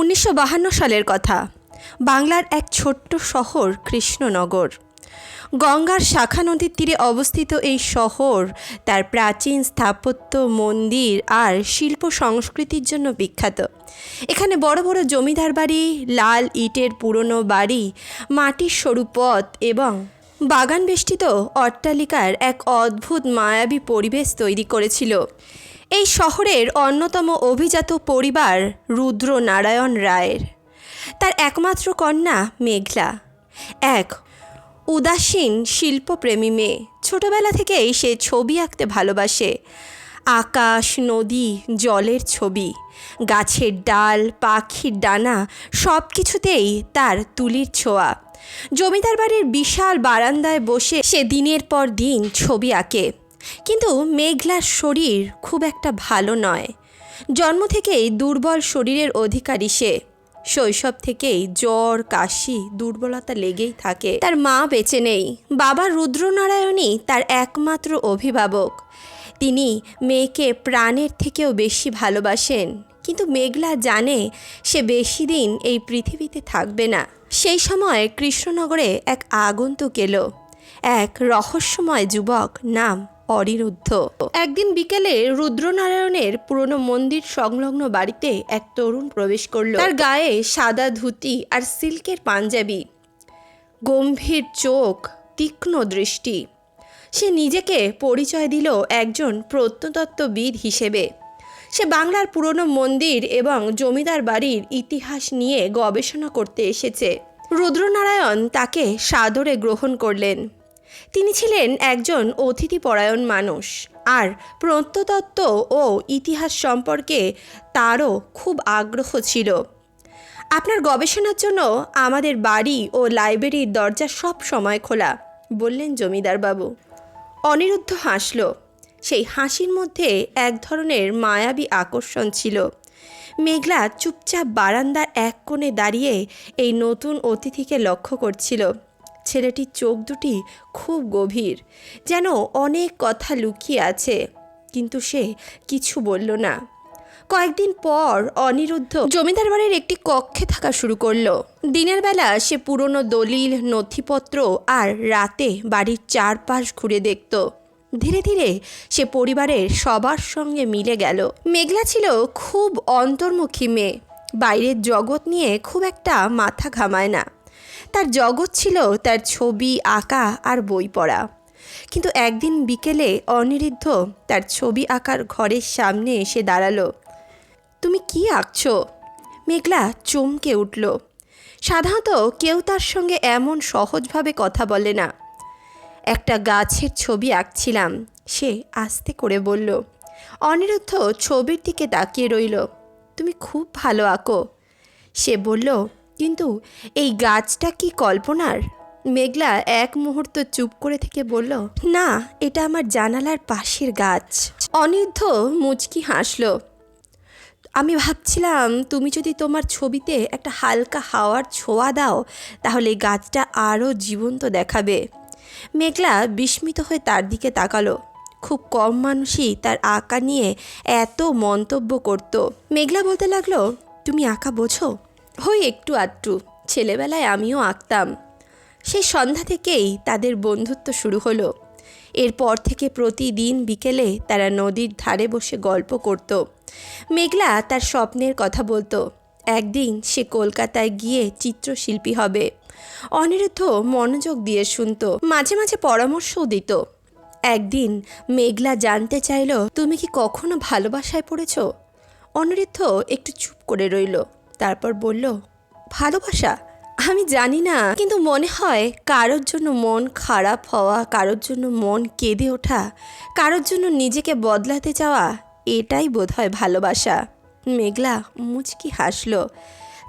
উনিশশো সালের কথা। বাংলার এক ছোট্ট শহর কৃষ্ণনগর। গঙ্গার শাখা নদীর তীরে অবস্থিত এই শহর তার প্রাচীন স্থাপত্য, মন্দির আর শিল্প সংস্কৃতির জন্য বিখ্যাত। এখানে বড় বড় জমিদার বাড়ি, লাল ইটের পুরনো বাড়ি, মাটির সরু পথ এবং বাগান বেষ্টিত অট্টালিকার এক অদ্ভুত মায়াবী পরিবেশ তৈরি করেছিল। এই শহরের অন্যতম অভিজাত পরিবার রুদ্র নারায়ণ রায়ের। তার একমাত্র কন্যা মেঘলা। এক উদাসীন শিল্পপ্রেমী মেয়ে। ছোটবেলা থেকেই সে ছবি আঁকতে ভালোবাসে। আকাশ, নদী, জলের ছবি, গাছের ডাল, পাখির ডানা সব কিছুতেই তার তুলির ছোঁয়া। জমিদার বাড়ির বিশাল বারান্দায় বসে সে দিনের পর দিন ছবি আঁকে। কিন্তু মেঘলার শরীর খুব একটা ভালো নয়। জন্ম থেকেই দুর্বল শরীরের অধিকারী সে। শৈশব থেকেই জ্বর, কাশি, দুর্বলতা লেগেই থাকে। তার মা বেঁচে নেই। বাবা রুদ্রনারায়ণই তার একমাত্র অভিভাবক। তিনি মেয়েকে প্রাণের থেকেও বেশি ভালোবাসেন। কিন্তু মেঘলা জানে সে বেশি দিন এই পৃথিবীতে থাকবে না। সেই সময় কৃষ্ণনগরে এক আগন্তুক এলো। এক রহস্যময় যুবক নাম অনিরুদ্ধ। একদিন বিকেলে রুদ্রনারায়ণের পুরনো মন্দির সংলগ্ন বাড়িতে এক তরুণ প্রবেশ করল। তার গায়ে সাদা ধুতি আর সিল্কের পাঞ্জাবি। গম্ভীর চোখ, তীক্ষ্ণ দৃষ্টি। সে নিজেকে পরিচয় দিল একজন প্রত্নতত্ত্ববিদ হিসেবে। সে বাংলার পুরনো মন্দির এবং জমিদার বাড়ির ইতিহাস নিয়ে গবেষণা করতে এসেছে। রুদ্রনারায়ণ তাকে সাদরে গ্রহণ করলেন। তিনি ছিলেন একজন অতিথিপরায়ণ মানুষ, আর প্রত্নতত্ত্ব ও ইতিহাস সম্পর্কে তারও খুব আগ্রহ ছিল। আপনার গবেষণার জন্য আমাদের বাড়ি ও লাইব্রেরির দরজা সব সময় খোলা, বললেন জমিদার বাবু। অনিরুদ্ধ হাসল। সেই হাসির মধ্যে এক ধরনের মায়াবী আকর্ষণ ছিল। মেঘলা চুপচাপ বারান্দার এক কোণে দাঁড়িয়ে এই নতুন অতিথিকে লক্ষ্য করছিল। ছেলেটির চোখ দুটি খুব গভীর, যেন অনেক কথা লুকিয়ে আছে, কিন্তু সে কিছু বলল না। কয়েকদিন পর অনিরুদ্ধ জমিদার বাড়ির একটি কক্ষে থাকা শুরু করল। দিনের বেলা সে পুরনো দলিল, নথিপত্র আর রাতে বাড়ির চারপাশ ঘুরে দেখত। ধীরে ধীরে সে পরিবারের সবার সঙ্গে মিলে গেল। মেঘলা ছিল খুব অন্তর্মুখী মেয়ে। বাইরের জগৎ নিয়ে খুব একটা মাথা ঘামায় না। তার জগৎ ছিল তার ছবি, আঁকা আর বই পড়া। কিন্তু একদিন বিকেলে অনিরুদ্ধ তার ছবি আঁকার ঘরের সামনে এসে দাঁড়াল। তুমি কি আঁকছো? মেঘলা চমকে উঠল। সাধারণত কেউ তার সঙ্গে এমন সহজভাবে কথা বলে না। একটা গাছের ছবি আঁকছিলাম, সে আস্তে করে বলল। অনিরুদ্ধ ছবির দিকে তাকিয়ে রইল। তুমি খুব ভালো আঁকো, সে বলল। কিন্তু এই গাছটা কি কল্পনার? মেঘলা এক মুহূর্ত চুপ করে থেকে বলল, না, এটা আমার জানালার পাশের গাছ। অনিরুদ্ধ মুচকি হাসলো, আমি ভাবছিলাম তুমি যদি তোমার ছবিতে একটা হালকা হাওয়ার ছোঁয়া দাও, তাহলে এই গাছটা আরও জীবন্ত দেখাবে। মেঘলা বিস্মিত হয়ে তার দিকে তাকালো, খুব কম মানুষই তার আঁকা নিয়ে এত মন্তব্য করত। মেঘলা বলতে লাগল, তুমি আঁকা বোঝো? হই একটু আধটু, ছেলেবেলায় আমিও আঁকতাম। সেই সন্ধ্যা থেকেই তাদের বন্ধুত্ব শুরু হলো। এরপর থেকে প্রতিদিন বিকেলে তারা নদীর ধারে বসে গল্প করত। মেঘলা তার স্বপ্নের কথা বলতো। একদিন সে কলকাতায় গিয়ে চিত্রশিল্পী হবে। অনিরুদ্ধ মনোযোগ দিয়ে শুনতো, মাঝে মাঝে পরামর্শও দিত। একদিন মেঘলা জানতে চাইল, তুমি কি কখনো ভালোবাসায় পড়েছ? অনিরুদ্ধ একটু চুপ করে রইল। তারপর বলল, ভালোবাসা? আমি জানি না, কিন্তু মনে হয় কারোর জন্য মন খারাপ হওয়া, কারোর জন্য মন কেঁদে ওঠা, কারোর জন্য নিজেকে বদলাতে চাওয়া, এটাই বোধহয় ভালোবাসা। মেঘলা মুচকি হাসলো,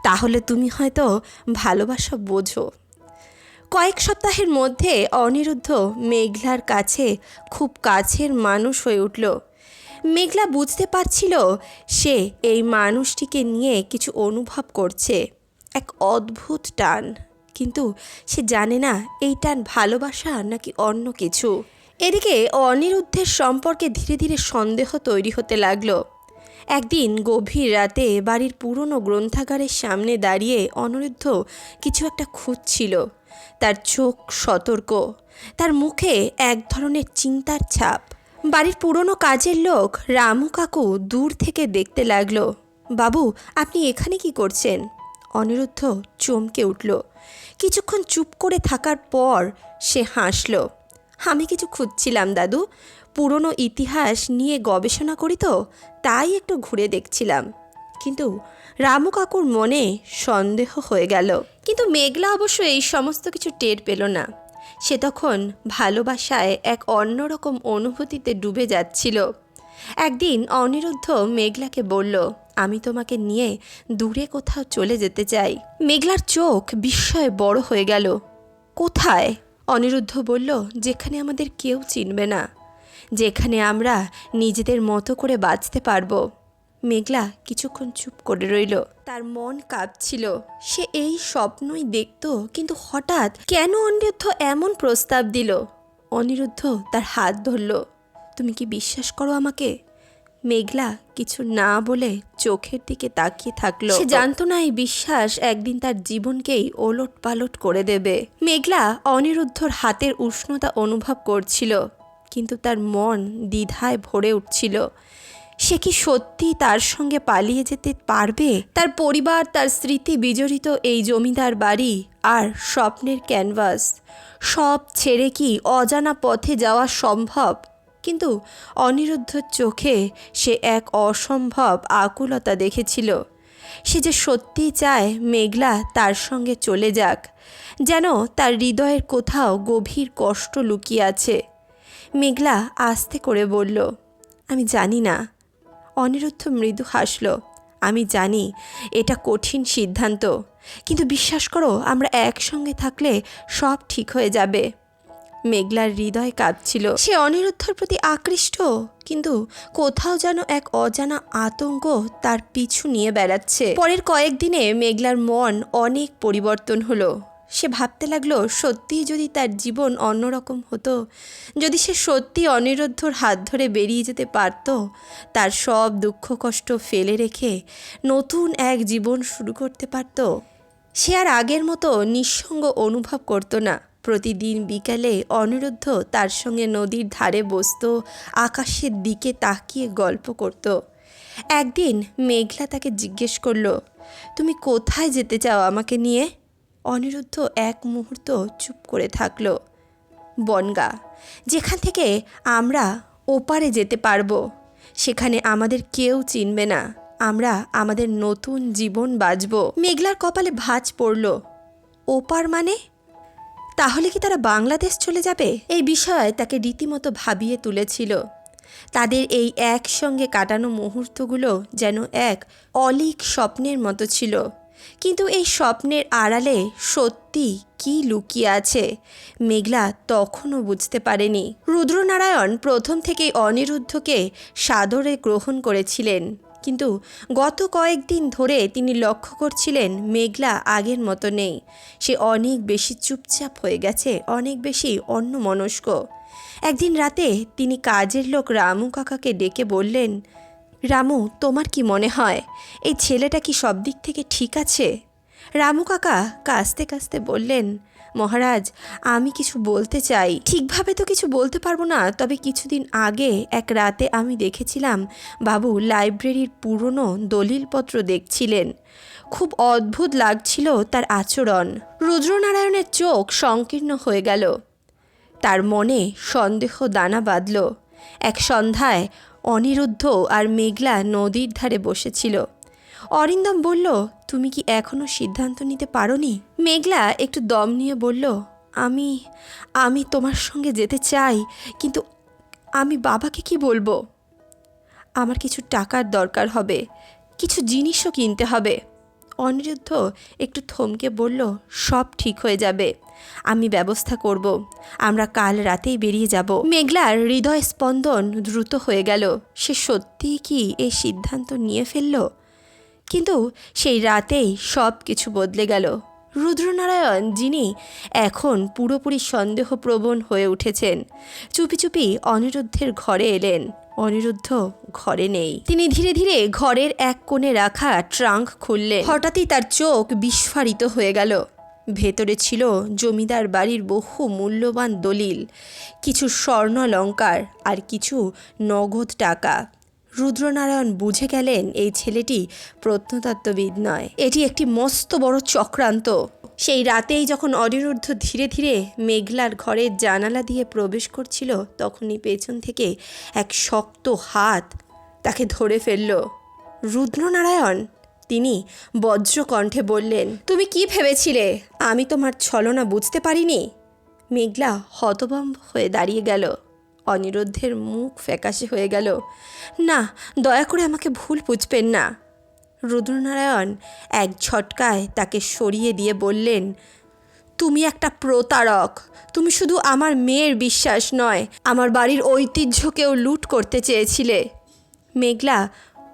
তাহলে তুমি হয়তো ভালোবাসা বোঝো। কয়েক সপ্তাহের মধ্যে অনিরুদ্ধ মেঘলার কাছে খুব কাছের মানুষ হয়ে উঠল। মেঘলা বুঝতে পারছিল সে এই মানুষটিকে নিয়ে কিছু অনুভব করছে। এক অদ্ভুত টান। কিন্তু সে জানে না এই টান ভালোবাসা নাকি অন্য কিছু। এদিকে অনিরুদ্ধের সম্পর্কে ধীরে ধীরে সন্দেহ তৈরি হতে লাগল। একদিন গভীর রাতে বাড়ির পুরনো গ্রন্থাগারের সামনে দাঁড়িয়ে অনিরুদ্ধ কিছু একটা খুঁজছিল। তার চোখ সতর্ক। তার মুখে এক ধরনের চিন্তার ছাপ। বাড়ির পুরনো কাজের লোক রামু কাকু দূর থেকে দেখতে লাগল। বাবু, আপনি এখানে কি করছেন? অনিরুদ্ধ চমকে উঠল। কিছুক্ষণ চুপ করে থাকার পর সে হাসল। আমি কিছু খুঁজছিলাম, দাদু। পুরনো ইতিহাস নিয়ে গবেষণা করি তো, তাই একটু ঘুরে দেখছিলাম। কিন্তু রামু কাকুর মনে সন্দেহ হয়ে গেল। কিন্তু মেঘলা অবশ্য এই সমস্ত কিছু টের পেল না। সে তখন ভালোবাসায় এক অন্যরকম অনুভূতিতে ডুবে যাচ্ছিল। একদিন অনিরুদ্ধ মেঘলাকে বলল, আমি তোমাকে নিয়ে দূরে কোথাও চলে যেতে চাই। মেঘলার চোখ বিস্ময়ে বড় হয়ে গেল। কোথায়? অনিরুদ্ধ বলল, যেখানে আমাদের কেউ চিনবে না। যেখানে আমরা নিজেদের মতো করে বাঁচতে পারব। মেঘলা কিছুক্ষণ চুপ করে রইল। তার মন কাঁপছিল। সে এই স্বপ্নই দেখত, কিন্তু হঠাৎ কেন অনিরুদ্ধ এমন প্রস্তাব দিল? অনিরুদ্ধ তার হাত ধরল। তুমি কি বিশ্বাস করো আমাকে? মেঘলা কিছু না বলে চোখের দিকে তাকিয়ে থাকল। সে জানতো না এই বিশ্বাস একদিন তার জীবনকেই ওলট পালট করে দেবে। মেঘলা অনিরুদ্ধর হাতের উষ্ণতা অনুভব করছিল, কিন্তু তার মন দ্বিধায় ভরে উঠছিল। সে কি সত্যি তার সঙ্গে পালিয়ে যেতে পারবে? তার পরিবার, তার স্মৃতি বিজড়িত এই জমিদার বাড়ি আর স্বপ্নের ক্যানভাস। সব ছেড়ে কি অজানা পথে যাওয়া সম্ভব? কিন্তু অনিরুদ্ধর চোখে সে এক অসম্ভব আকুলতা দেখেছিল। সে যে সত্যিই চায় মেঘলা তার সঙ্গে চলে যাক, যেন তার হৃদয়ের কোথাও গভীর কষ্ট লুকিয়ে আছে। মেঘলা আস্তে করে বলল, আমি জানি না। অনিরুদ্ধ মৃদু হাসল, আমি জানি, এটা কঠিন সিদ্ধান্ত, কিন্তু বিশ্বাস করো, আমরা একসঙ্গে থাকলে সব ঠিক হয়ে যাবে। মেঘলার হৃদয় কাঁপছিল। সে অনিরুদ্ধর প্রতি আকৃষ্ট, কিন্তু কোথাও যেন এক অজানা আতঙ্ক তার পিছু নিয়ে বেড়াচ্ছে। পরের কয়েকদিনে মেঘলার মন অনেক পরিবর্তন হলো। সে ভাবতে লাগল, সত্যিই যদি তার জীবন অন্যরকম হতো, যদি সে সত্যি অনিরুদ্ধর হাত ধরে বেরিয়ে যেতে পারত, তার সব দুঃখ কষ্ট ফেলে রেখে নতুন এক জীবন শুরু করতে পারত। সে আর আগের মতো নিঃসঙ্গ অনুভব করতো না। প্রতিদিন বিকালে অনিরুদ্ধ তার সঙ্গে নদীর ধারে বসত, আকাশের দিকে তাকিয়ে গল্প করত। একদিন মেঘলা তাকে জিজ্ঞেস করল, তুমি কোথায় যেতে চাও আমাকে নিয়ে? অনিরুদ্ধ এক মুহূর্ত চুপ করে থাকল। বনগা, যেখান থেকে আমরা ওপারে যেতে পারব, সেখানে আমাদের কেউ চিনবে না। আমরা আমাদের নতুন জীবন বাঁচব। মেঘলার কপালে ভাঁজ পড়ল। ওপার মানে? তাহলে কি তারা বাংলাদেশ চলে যাবে? এই বিষয় তাকে রীতিমতো ভাবিয়ে তুলেছিল। তাদের এই একসঙ্গে কাটানো মুহূর্তগুলো যেন এক অলিক স্বপ্নের মতো ছিল। কিন্তু এই স্বপ্নের আড়ালে সত্যি কি লুকিয়ে আছে, মেঘলা তখনও বুঝতে পারেনি। রুদ্রনারায়ণ প্রথম থেকেই অনিরুদ্ধকে সাদরে গ্রহণ করেছিলেন, কিন্তু গত কয়েকদিন ধরে তিনি লক্ষ্য করছিলেন মেঘলা আগের মতো নেই। সে অনেক বেশি চুপচাপ হয়ে গেছে, অনেক বেশি অন্যমনস্ক। একদিন রাতে তিনি কাজের লোক রামু কাকাকে ডেকে বললেন রামু, তোমার কি মনে হয়? এই ছেলেটা কি সব দিক থেকে ঠিক আছে? রামু কাকা কাস্তে কাস্তে বললেন, মহারাজ, আমি কিছু বলতে চাই। ঠিকভাবে তো কিছু বলতে পারব না, তবে কিছুদিন আগে এক রাতে আমি দেখেছিলাম বাবু লাইব্রেরির পুরনো দলিলপত্র দেখছিলেন। খুব অদ্ভুত লাগছিল তার আচরণ। রুদ্রনারায়ণের চোখ সংকীর্ণ হয়ে গেল। তার মনে সন্দেহ দানা বাঁধল। এক সন্ধ্যায় অনিরুদ্ধ আর মেঘলা নদীর ধারে বসেছিল। অরিন্দম বলল, তুমি কি এখনও সিদ্ধান্ত নিতে পারোনি? মেঘলা একটু দম নিয়ে বলল, আমি আমি তোমার সঙ্গে যেতে চাই, কিন্তু আমি বাবাকে কি বলব? আমার কিছু টাকার দরকার হবে, কিছু জিনিসও কিনতে হবে। অনিরুদ্ধ একটু থমকে বলল, সব ঠিক হয়ে যাবে। আমি ব্যবস্থা করব। আমরা কাল রাতেই বেরিয়ে যাব। মেঘলার হৃদয় স্পন্দন দ্রুত হয়ে গেল। সে সত্যিই কি এই সিদ্ধান্ত নিয়ে ফেলল? কিন্তু সেই রাতেই সব কিছু বদলে গেল। রুদ্রনারায়ণ, যিনি এখন পুরোপুরি সন্দেহপ্রবণ হয়ে উঠেছেন, চুপি চুপি অনিরুদ্ধের ঘরে এলেন। অনিরুদ্ধ ঘরে নেই। তিনি ধীরে ধীরে ঘরের এক কোণে রাখা ট্রাঙ্ক খুললেন। হঠাৎই তার চোখ বিস্ফারিত হয়ে গেল। ভেতরে ছিল জমিদার বাড়ির বহু মূল্যবান দলিল, কিছু স্বর্ণলঙ্কার আর কিছু নগদ টাকা। রুদ্রনারায়ণ বুঝে গেলেন এই ছেলেটি প্রত্নতত্ত্ববিদ নয়। এটি একটি মস্ত বড় চক্রান্ত। সেই রাতেই যখন অনিরুদ্ধ ধীরে ধীরে মেঘলার ঘরের জানালা দিয়ে প্রবেশ করছিল, তখনই পেছন থেকে এক শক্ত হাত তাকে ধরে ফেলল। রুদ্রনারায়ণ, তিনি বজ্রকণ্ঠে বললেন, তুমি কি ভেবেছিলে? আমি তোমার ছলনা বুঝতে পারিনি? মেঘলা হতবম্ব হয়ে দাঁড়িয়ে গেল। অনিরুদ্ধের মুখ ফ্যাকাশে হয়ে গেল। না, দয়া করে আমাকে ভুল বুঝবেন না। রুদ্রনারায়ণ এক ঝটকায় তাকে সরিয়ে দিয়ে বললেন, তুমি একটা প্রতারক। তুমি শুধু আমার মেয়ের বিশ্বাস নয়, আমার বাড়ির ঐতিহ্যকেও লুট করতে চেয়েছিলে। মেঘলা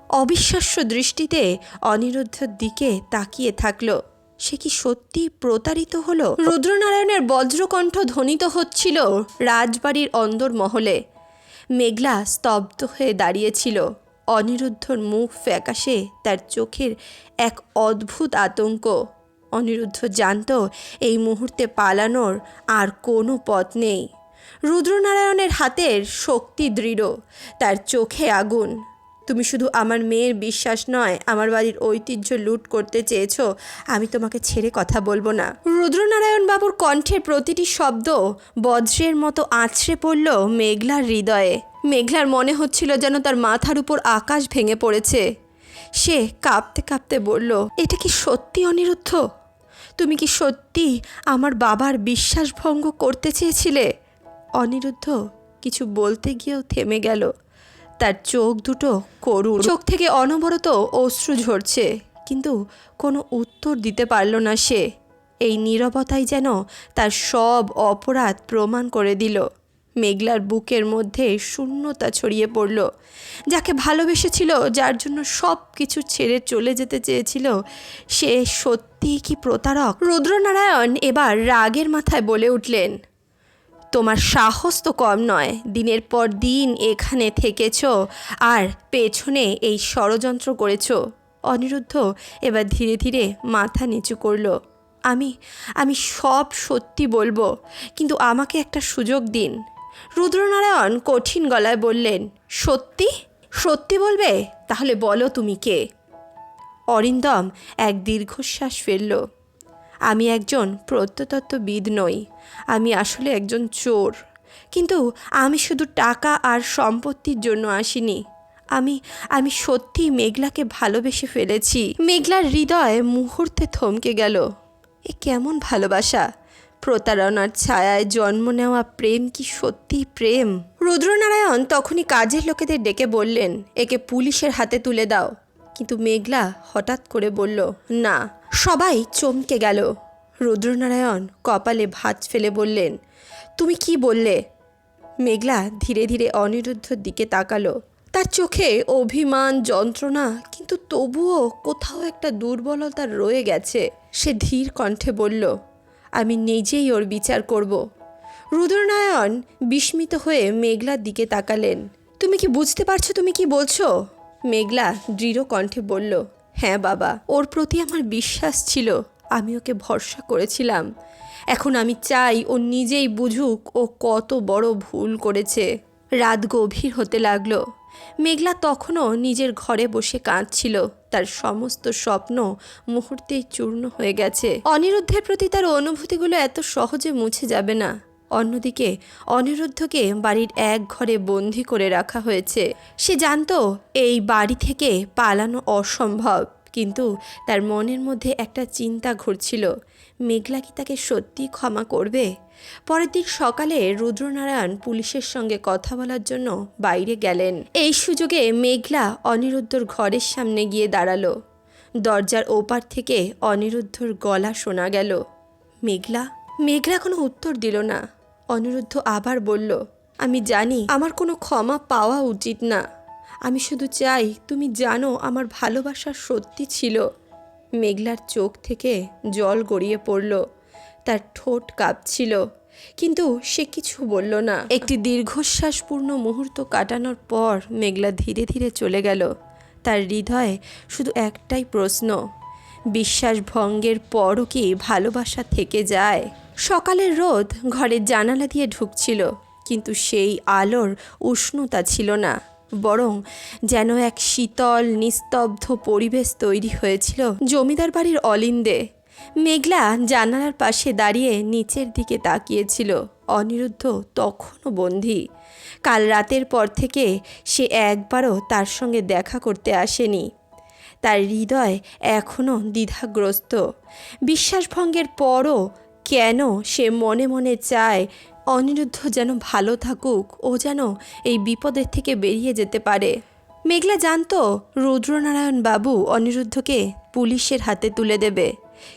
অবিশ্বাস্য দৃষ্টিতে অনিরুদ্ধর দিকে তাকিয়ে থাকল। সে কি সত্যি প্রতারিত হলো? রুদ্রনারায়ণের বজ্রকণ্ঠ ধ্বনিত হচ্ছিল রাজবাড়ির অন্দরমহলে। মেঘলা স্তব্ধ হয়ে দাঁড়িয়েছিল অনিরুদ্ধর মুখ ফ্যাকাশে, তার চোখের এক অদ্ভুত আতঙ্ক। অনিরুদ্ধ জানত, এই মুহূর্তে পালানোর আর কোনো পথ নেই। রুদ্রনারায়ণের হাতের শক্তি দৃঢ়, তার চোখে আগুন। তুমি শুধু আমার মেয়ের বিশ্বাস নয়, আমার বাড়ির ঐতিহ্য লুট করতে চেয়েছো, আমি তোমাকে ছেড়ে কথা বলব না। রুদ্রনারায়ণ বাবুর কণ্ঠের প্রতিটি শব্দ বজ্রের মতো আছড়ে পড়ল মেঘলার হৃদয়ে। মেঘলার মনে হচ্ছিল যেন তার মাথার উপর আকাশ ভেঙে পড়েছে। সে কাঁপতে কাঁপতে বলল, এটা কি সত্যি অনিরুদ্ধ? তুমি কি সত্যি আমার বাবার বিশ্বাসভঙ্গ করতে চেয়েছিলে? অনিরুদ্ধ কিছু বলতে গিয়েও থেমে গেল। তার চোখ দুটো করুণ। চোখ থেকে অনবরত অশ্রু ঝরছে, কিন্তু কোনো উত্তর দিতে পারল না সে। এই নীরবতাই যেন তার সব অপরাধ প্রমাণ করে দিল। মেঘলার বুকের মধ্যে শূন্যতা ছড়িয়ে পড়ল। যাকে ভালোবেসেছিল, যার জন্য সব কিছু ছেড়ে চলে যেতে চেয়েছিল, সে সত্যিই কি প্রতারক? রুদ্রনারায়ণ এবার রাগের মাথায় বলে উঠলেন, তোমার সাহস তো কম নয়, দিনের পর দিন এখানে থেকেছ আর পেছনে এই ষড়যন্ত্র করেছ। অনিরুদ্ধ এবার ধীরে ধীরে মাথা নিচু করল, আমি আমি সব সত্যি বলব, কিন্তু আমাকে একটা সুযোগ দিন রুদ্রনারায়ণ কঠিন গলায় বললেন, সত্যি? সত্যি বলবে? তাহলে বলো তুমি কে? অরিন্দম এক দীর্ঘশ্বাস ফেলল। আমি একজন প্রত্নতত্ত্ববিদ নই। আমি আসলে একজন চোর। কিন্তু আমি শুধু টাকা আর সম্পত্তির জন্য আসিনি। আমি আমি সত্যি মেঘলাকে ভালোবেসে ফেলেছি। মেঘলার হৃদয় মুহূর্তে থমকে গেল। এ কেমন ভালোবাসা! প্রতারণার ছায়ায় জন্ম নেওয়া প্রেম কি সত্যি প্রেম? রুদ্রনারায়ণ তখনই কাজের লোকেদের ডেকে বললেন, একে পুলিশের হাতে তুলে দাও। কিন্তু মেঘলা হঠাৎ করে বলল, না। সবাই চমকে গেল। রুদ্রনারায়ণ কপালে ভাঁজ ফেলে বললেন, তুমি কি বললে? মেঘলা ধীরে ধীরে অনিরুদ্ধর দিকে তাকালো। তার চোখে অভিমান, যন্ত্রণা, কিন্তু তবুও কোথাও একটা দুর্বলতা রয়ে গেছে। সে ধীর কণ্ঠে বলল আমি নিজেই ওর বিচার করব। রুদ্রনারায়ণ বিস্মিত হয়ে মেঘলার দিকে তাকালেন। তুমি কি বুঝতে পারছ তুমি কি বলছো? মেঘলা দৃঢ় কণ্ঠে বলল হ্যাঁ বাবা, ওর প্রতি আমার বিশ্বাস ছিল। আমি ওকে ভরসা করেছিলাম। এখন আমি চাই ও নিজেই বুঝুক ও কত বড় ভুল করেছে। রাত গভীর হতে লাগল। মেঘলা তখনও নিজের ঘরে বসে কাঁদছিল। তার সমস্ত স্বপ্ন মুহূর্তেই চূর্ণ হয়ে গেছে। অনিরুদ্ধের প্রতি তার অনুভূতিগুলো এত সহজে মুছে যাবে না। অন্যদিকে অনিরুদ্ধকে বাড়ির এক ঘরে বন্দি করে রাখা হয়েছে। সে জানতো এই বাড়ি থেকে পালানো অসম্ভব, কিন্তু তার মনের মধ্যে একটা চিন্তা ঘুরছিল। মেঘলা কি তাকে সত্যি ক্ষমা করবে? পরের দিন সকালে রুদ্রনারায়ণ পুলিশের সঙ্গে কথা বলার জন্য বাইরে গেলেন। এই সুযোগে মেঘলা অনিরুদ্ধর ঘরের সামনে গিয়ে দাঁড়াল। দরজার ওপার থেকে অনিরুদ্ধর গলা শোনা গেল, মেঘলা মেঘলা কোনো উত্তর দিল না। অনিরুদ্ধ আবার বলল, আমি জানি আমার কোনো ক্ষমা পাওয়া উচিত না। আমি শুধু চাই তুমি জানো আমার ভালোবাসা সত্যি ছিল। মেঘলার চোখ থেকে জল গড়িয়ে পড়ল। তার ঠোঁট কাঁপছিল, কিন্তু সে কিছু বলল না। একটি দীর্ঘশ্বাসপূর্ণ মুহূর্ত কাটানোর পর মেঘলা ধীরে ধীরে চলে গেল। তার হৃদয়ে শুধু একটাই প্রশ্ন বিশ্বাস ভঙ্গের পরও কি ভালোবাসা থেকে যায়? সকালের রোদ ঘরের জানালা দিয়ে ঢুকছিল, কিন্তু সেই আলোর উষ্ণতা ছিল না, বরং যেন এক শীতল, নিস্তব্ধ পরিবেশ তৈরি হয়েছিল। জমিদার বাড়ির অলিন্দে মেঘলা জানালার পাশে দাঁড়িয়ে নিচের দিকে তাকিয়েছিল, অনিরুদ্ধ তখনও বন্দী। কাল রাতের পর থেকে সে একবারও তার সঙ্গে দেখা করতে আসেনি। তার হৃদয় এখনও দ্বিধাগ্রস্ত। বিশ্বাসভঙ্গের পরও কেন সে মনে মনে চায়, অনিরুদ্ধ যেন ভালো থাকুক, ও যেন এই বিপদের থেকে বেরিয়ে যেতে পারে। মেঘলা জানতো রুদ্রনারায়ণ বাবু অনিরুদ্ধকে পুলিশের হাতে তুলে দেবে।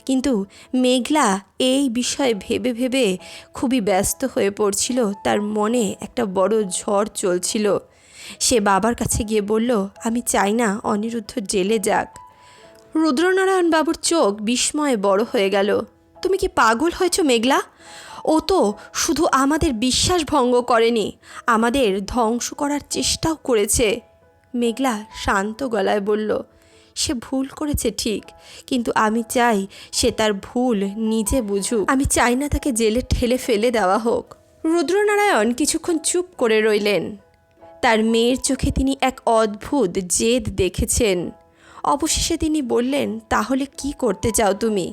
কিন্তু মেঘলা এই বিষয়ে ভেবে ভেবে খুবই ব্যস্ত হয়ে পড়ছিল। তার মনে একটা বড় ঝড় চলছিল। সে বাবার কাছে গিয়ে বলল, আমি চাই না অনিরুদ্ধ জেলে যাক। রুদ্রনারায়ণ বাবুর চোখ বিস্ময়ে বড় হয়ে গেল। তুমি কি পাগল হয়েছ মেঘলা? ও তো শুধু আমাদের বিশ্বাস ভঙ্গ করেনি, আমাদের ধ্বংস করার চেষ্টাও করেছে। মেঘলা শান্ত গলায় বলল সে ভুল করেছে ঠিক, কিন্তু আমি চাই সে তার ভুল নিজে বুঝুক। আমি চাই না তাকে জেলে ঠেলে ফেলে দেওয়া হোক। রুদ্রনারায়ণ কিছুক্ষণ চুপ করে রইলেন। তার মেয়ের চোখে তিনি এক অদ্ভুত জেদ দেখেছেন। অবশেষে তিনি বললেন, তাহলে কি করতে চাও তুমি?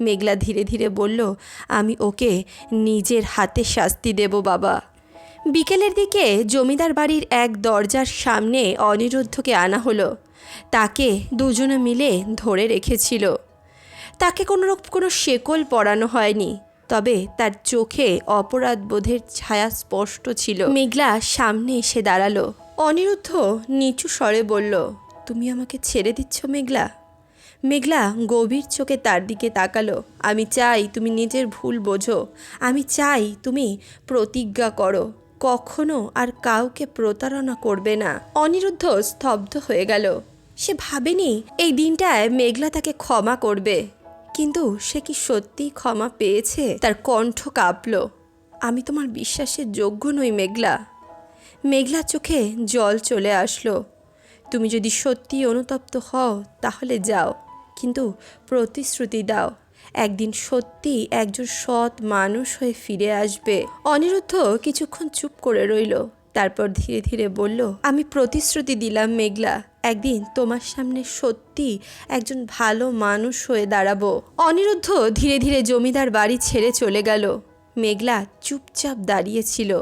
মেঘলা ধীরে ধীরে বলল, আমি ওকে নিজের হাতে শাস্তি দেব, বাবা। বিকেলের দিকে জমিদার বাড়ির এক দরজার সামনে অনিরুদ্ধকে আনা হলো। তাকে দুজনে মিলে ধরে রেখেছিল। তাকে কোনো রকম কোনো শেকল পরানো হয়নি, তবে তার চোখে অপরাধ বোধের ছায়া স্পষ্ট ছিল। মেঘলা সামনে এসে দাঁড়াল। অনিরুদ্ধ নিচু স্বরে বলল, তুমি আমাকে ছেড়ে দিচ্ছ মেঘলা? মেঘলা গভীর চোখে তার দিকে তাকালো। আমি চাই তুমি নিজের ভুল বোঝো। আমি চাই তুমি প্রতিজ্ঞা করো। কখনো আর কাউকে প্রতারণা করবে না। অনিরুদ্ধ স্তব্ধ হয়ে গেল। সে ভাবেনি এই দিনটায় মেঘলা তাকে ক্ষমা করবে। কিন্তু সে কি সত্যিই ক্ষমা পেয়েছে? তার কণ্ঠ কাঁপল। আমি তোমার বিশ্বাসের যোগ্য নই, মেঘলা। মেঘলা চোখে জল চলে আসলো। তুমি যদি সত্যি অনুতপ্ত হও, তাহলে যাও। কিন্তু প্রতিশ্রুতি দাও। একদিন সত্যি একজন সৎ মানুষ হয়ে ফিরে আসবে। অনিরুদ্ধ কিছুক্ষণ চুপ করে রইল। তারপর ধীরে ধীরে বলল, আমি প্রতিশ্রুতি দিলাম, মেঘলা। একদিন তোমার সামনে সত্যি একজন ভালো মানুষ হয়ে দাঁড়াবো। অনিরুদ্ধ ধীরে ধীরে জমিদার বাড়ি ছেড়ে চলে গেল। মেঘলা চুপচাপ দাঁড়িয়েছিল।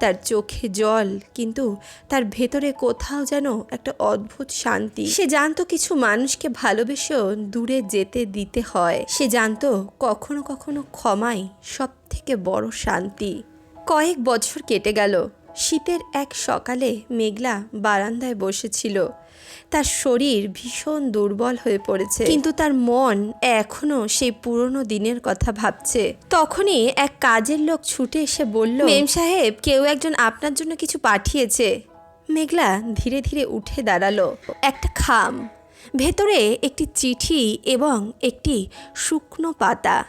তার চোখে জল, কিন্তু তার ভেতরে কোথাও যেন একটা অদ্ভুত শান্তি। সে জানতো কিছু মানুষকে ভালোবেসেও দূরে যেতে দিতে হয়। সে জানতো কখনো কখনো ক্ষমাই সব থেকে বড় শান্তি। কয়েক বছর কেটে গেল। শীতের এক সকালে মেঘলা বারান্দায় বসেছিল। তার শরীর ভীষণ দুর্বল হয়ে পড়েছে। কিন্তু তার মন এখনও সেই পুরনো দিনের কথা ভাবছে। তখনই এক কাজের লোক ছুটে এসে বলল, মেম সাহেব, কেউ একজন আপনার জন্য কিছু পাঠিয়েছে। মেঘলা ধীরে ধীরে উঠে দাঁড়াল। একটা খাম, ভেতরে একটি চিঠি এবং একটি শুকনো পাতা।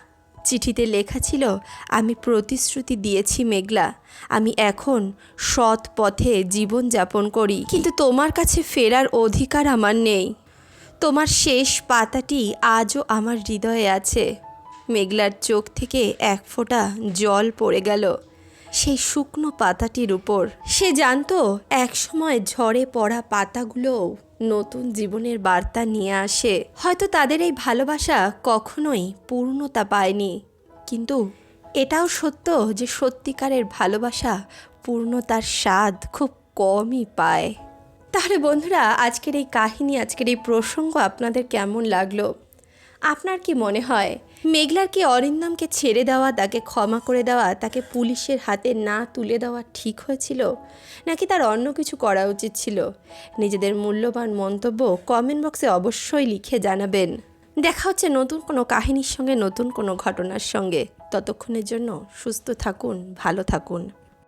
চিঠিতে লেখা ছিল, আমি প্রতিশ্রুতি দিয়েছি মেঘলা, আমি এখন সৎ পথে জীবন যাপন করি। কিন্তু তোমার কাছে ফেরার অধিকার আমার নেই। তোমার শেষ পাতাটি আজও আমার হৃদয়ে আছে। মেঘলার চোখ থেকে এক ফোঁটা জল পড়ে গেল। সেই শুকনো পাতাটির উপর। সে জানতো, একসময় ঝড়ে পড়া পাতাগুলোও নতুন জীবনের বার্তা নিয়ে আসে। হয়তো তাদের এই ভালোবাসা কখনোই পূর্ণতা পায়নি। কিন্তু এটাও সত্য যে সত্যিকারের ভালোবাসা পূর্ণতার স্বাদ খুব কমই পায়। তাহলে বন্ধুরা, আজকের এই কাহিনী, আজকের এই প্রসঙ্গ আপনাদের কেমন লাগল? আপনার কি মনে হয়? মেঘলার কি অরিন্দমকে ছেড়ে দেওয়া, তাকে ক্ষমা করে দেওয়া, তাকে পুলিশের হাতে না তুলে দেওয়া ঠিক হয়েছিল? নাকি তার অন্য কিছু করা উচিত ছিল? নিজেদের মূল্যবান মন্তব্য কমেন্ট বক্সে অবশ্যই লিখে জানাবেন। দেখা হচ্ছে নতুন কোনো কাহিনীর সঙ্গে, নতুন কোনো ঘটনার সঙ্গে। ততক্ষণের জন্য সুস্থ থাকুন, ভালো থাকুন।